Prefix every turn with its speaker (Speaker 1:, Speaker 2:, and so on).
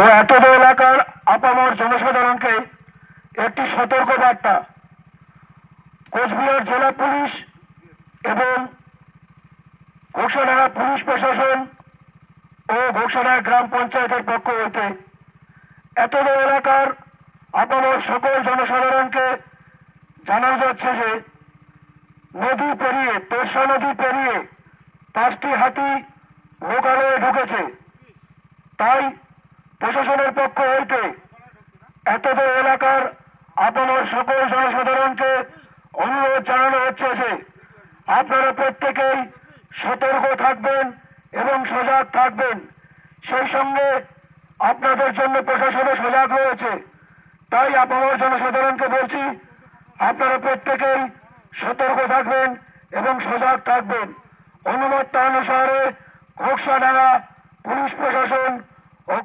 Speaker 1: ও এতদ এলাকার আপামর জনসাধারণকে একটি সতর্ক বার্তা কোচবিহার জেলা পুলিশ এবং ঘোষণারা পুলিশ প্রশাসন ও ঘোষণা গ্রাম পঞ্চায়েতের পক্ষ হইতে এতদ এলাকার আপামর সকল জনসাধারণকে জানানো যাচ্ছে যে নদী পেরিয়ে তোরসা নদী পেরিয়ে পাঁচটি হাতি লোকালয়ে ঢুকেছে। তাই প্রশাসনের পক্ষ হইতে এতদ এলাকার আপনার সকল জনসাধারণকে অনুরোধ জানানো হচ্ছে যে আপনারা প্রত্যেকেই সতর্ক থাকবেন এবং সজাগ থাকবেন। সেই সঙ্গে আপনাদের জন্য প্রশাসনও সজাগ রয়েছে। তাই আপনার জনসাধারণকে বলছি, আপনারা প্রত্যেকেই সতর্ক থাকবেন এবং সজাগ থাকবেন। অনুমত্তা অনুসারে ঘোষাডাঙ্গা পুলিশ প্রশাসন